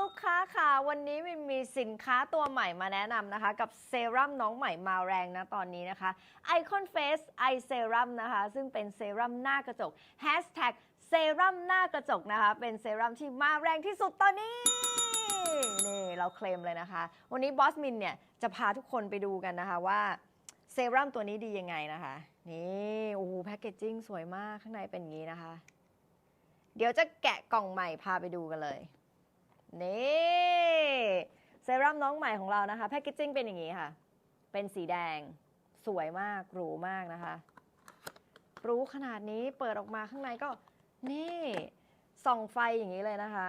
ลูกค้าค่ะ วันนี้มินมีสินค้าตัวใหม่มาแนะนำนะคะ กับเซรั่มน้องใหม่มาแรงนะตอนนี้นะคะ Icon Face Eye Serum นะคะ ซึ่งเป็นเซรั่มหน้ากระจก Hashtag เซรั่มหน้ากระจกนะคะ เป็นเซรั่มที่มาแรงที่สุดตอนนี้ นี่เราเคลมเลยนะคะ วันนี้บอสมินเนี่ย จะพาทุกคนไปดูกันนะคะว่าเซรั่มตัวนี้ดียังไงนะคะ นี่โอ้โหแพคเกจจิ้งสวยมากข้างในเป็นอย่างนี้นะคะ เดี๋ยวจะแกะกล่องใหม่พาไปดูกันเลย นี่เซรั่มน้องใหม่ของเรานะคะแพคเกจจิ้งเป็นอย่างนี้ค่ะ เป็นสีแดงสวยมากหรูมากนะคะ รู้ขนาดนี้เปิดออกมาข้างในก็นี่ส่องไฟอย่างนี้เลยนะคะ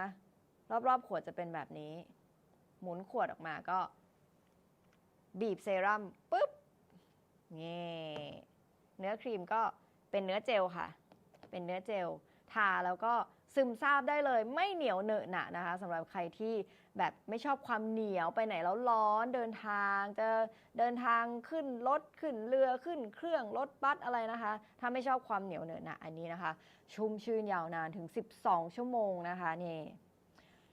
รอบๆขวดจะเป็นแบบนี้ หมุนขวดออกมาก็ บีบเซรั่มปุ๊บนี่เนื้อครีมก็เป็นเนื้อเจลค่ะ เป็นเนื้อเจล ทาแล้วก็ ซึมซาบได้เลยไม่เหนียวเหนอะหนะนะคะสำหรับใครที่แบบไม่ชอบความเหนียวไปไหนแล้วร้อนเดินทางจะเดินทางขึ้นรถขึ้นเรือขึ้นเครื่องรถบัสอะไรนะคะ ถ้าไม่ชอบความเหนียวเหนอะหนะอันนี้นะคะ ชุ่มชื่นยาวนานถึง 12 ชั่วโมงนะคะนี่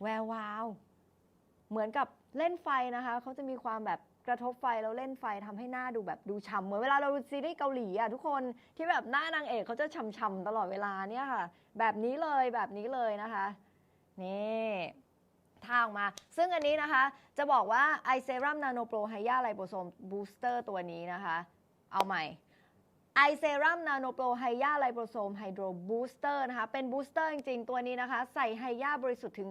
แวววาว เหมือนกับเล่นไฟนะคะเขาจะมีความแบบ กระทบไฟแล้วเล่นไฟทำให้หน้าดูแบบดูฉ่ำเหมือนเวลาเราดูซีรีส์เกาหลีอะทุกคนที่แบบหน้านางเอกเขาจะฉ่ำๆตลอดเวลาเนี่ยค่ะ แบบนี้เลยแบบนี้เลยนะคะนี่ท่าออกมา ซึ่งอันนี้นะคะ จะบอกว่าไอเซรัมนาโนโปรไฮยาไลโบโซมบูสเตอร์ตัวนี้นะคะ เอาใหม่ ไอเซรัมนาโนโปรไฮยาไลโปโซมไฮโดรบูสเตอร์นะคะ เป็นบูสเตอร์จริงๆ ตัวนี้นะคะ ใส่ไฮยาบริสุทธิ์ถึง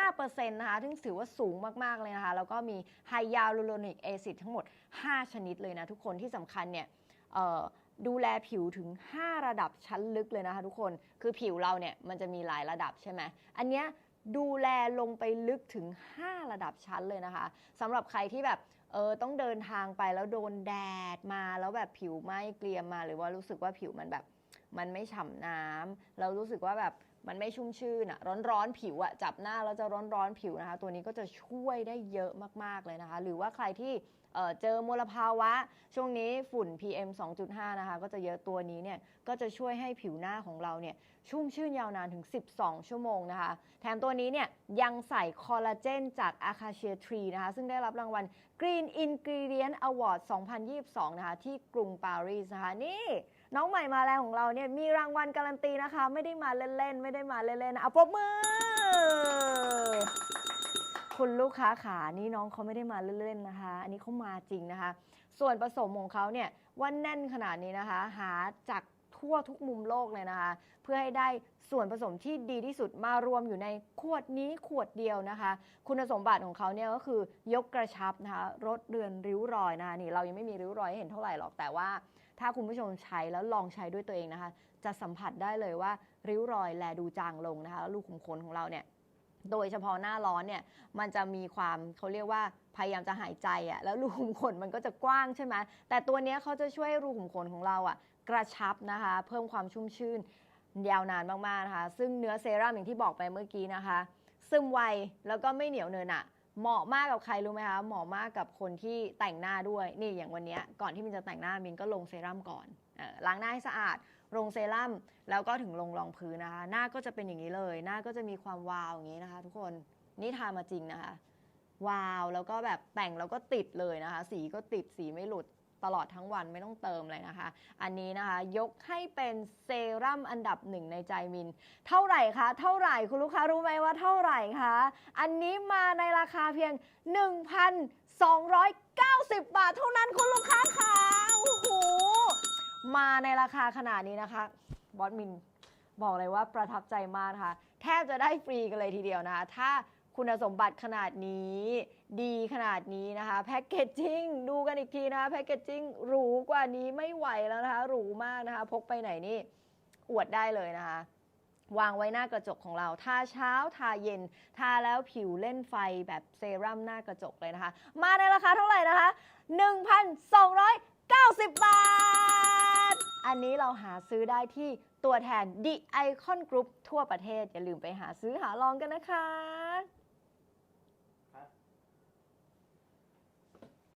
5%นะคะซึ่งถือว่าสูงมากๆเลยนะคะ แล้วก็มีไฮยาลูโรนิกแอซิดทั้งหมด 5 ชนิดเลยนะ ทุกคนที่สำคัญเนี่ยดูแลผิวถึง 5 ระดับชั้นลึกเลยนะคะทุกคนคือผิวเราเนี่ยมันจะมีหลายระดับใช่ไหมอันเนี้ยดูแลลงไปลึกถึง 5 ระดับชั้นเลยนะคะสำหรับใครที่แบบ เออต้องเดินทางไปแล้วโดนแดดมาแล้วแบบผิวไหม้เกรียมมา หรือว่ารู้สึกว่าผิวมันแบบ มันไม่ฉ่ำน้ำแล้วรู้สึกว่าแบบ มันไม่ชุ่มชื่นอะร้อนๆผิวอะจับหน้าแล้วจะร้อนๆผิวนะคะ ตัวนี้ก็จะช่วยได้เยอะมากๆเลยนะคะ หรือว่าใครที่เเจอมลภาวะ ช่วงนี้ฝุ่น PM 2.5 นะคะ ก็จะเยอะตัวนี้เนี่ยก็จะช่วยให้ผิวหน้าของเราเนี่ยชุ่มชื่นยาวนานถึง 12 ชั่วโมงนะคะ แถมตัวนี้เนี่ยยังใส่คอลลาเจนจาก Acacia Tree นะคะ ซึ่งได้รับรางวัล Green Ingredient Award 2022 นะคะ ที่กรุงปารีสนะคะ นี่ น้องใหม่มาแล้วของเราเนี่ยมีรางวัลการันตีนะคะ ไม่ได้มาเล่นๆไม่ได้มาเล่นๆนะเอาปรบมือ คุณลูกค้าขานี่น้องเขาไม่ได้มาเล่นๆนะคะ อันนี้เขามาจริงนะคะ ส่วนผสมของเขาเนี่ยว่าแน่นขนาดนี้นะคะ หาจากทั่วทุกมุมโลกเลยนะคะ เพื่อให้ได้ส่วนผสมที่ดีที่สุดมารวมอยู่ในขวดนี้ขวดเดียวนะคะ คุณสมบัติของเขาเนี่ยก็คือยกกระชับนะคะลดเรือนริ้วรอยนะคะนี่เรายังไม่มีริ้วรอยให้เห็นเท่าไหร่หรอกแต่ว่า ถ้าคุณผู้ชมใช้แล้วลองใช้ด้วยตัวเองนะคะ จะสัมผัสได้เลยว่าริ้วรอยแลดูจางลงนะคะแล้วรูขุมขนของเราเนี่ยโดยเฉพาะหน้าร้อนเนี่ยมันจะมีความเขาเรียกว่าพยายามจะหายใจอะ่ะแล้วรูขุมขนมันก็จะกว้างใช่ไหมแต่ตัวนี้เขาจะช่วยรูขุมขนของเราอะ่ะกระชับนะคะ เพิ่มความชุ่มชื่นยาวนานมากๆนะคะ ซึ่งเนื้อเซรั่มอย่างที่บอกไปเมื่อกี้นะคะ ซึมไวแล้วก็ไม่เหนียวเนินอะ เหมาะมากกับใครรู้ไหมคะ เหมาะมากกับคนที่แต่งหน้าด้วย นี่อย่างวันนี้ก่อนที่มินจะแต่งหน้ามินก็ลงเซรั่มก่อนอล้างหน้าให้สะอาด ลงเซรั่มแล้วก็ถึงลงรองพื้นนะคะ หน้าก็จะเป็นอย่างนี้เลย หน้าก็จะมีความวาวอย่างนี้นะคะ ทุกคน นี่ทามาจริงนะคะ วาวแล้วก็แบบแต่งแล้วก็ติดเลยนะคะ สีก็ติดสีไม่หลุด ตลอดทั้งวันไม่ต้องเติมเลยนะคะ อันนี้นะคะ ยกให้เป็นเซรั่มอันดับหนึ่งในใจมิน เท่าไหร่คะ เท่าไหร่คุณลูกค้ารู้ไหมว่าเท่าไหร่คะ อันนี้มาในราคาเพียง 1,290 บาทเท่านั้นคุณลูกค้าค่ะโอ้โหมาในราคาขนาดนี้นะคะบอสมินบอกเลยว่าประทับใจมากนะคะแทบจะได้ฟรีกันเลยทีเดียวนะคะถ้า คุณสมบัติขนาดนี้ ดีขนาดนี้นะคะ แพ็กเกจจิ้งดูกันอีกทีนะคะแพ็กเกจจิ้งหรูกว่านี้ไม่ไหวแล้วนะคะ หรูมากนะคะ พกไปไหนนี่ อวดได้เลยนะคะ วางไว้หน้ากระจกของเราทาเช้าทาเย็น ทาแล้วผิวเล่นไฟแบบเซรั่มหน้ากระจกเลยนะคะ มาในราคาเท่าไหร่นะคะ 1,290 บาท อันนี้เราหาซื้อได้ที่ตัวแทน The Icon Group ทั่วประเทศ อย่าลืมไปหาซื้อหาลองกันนะคะ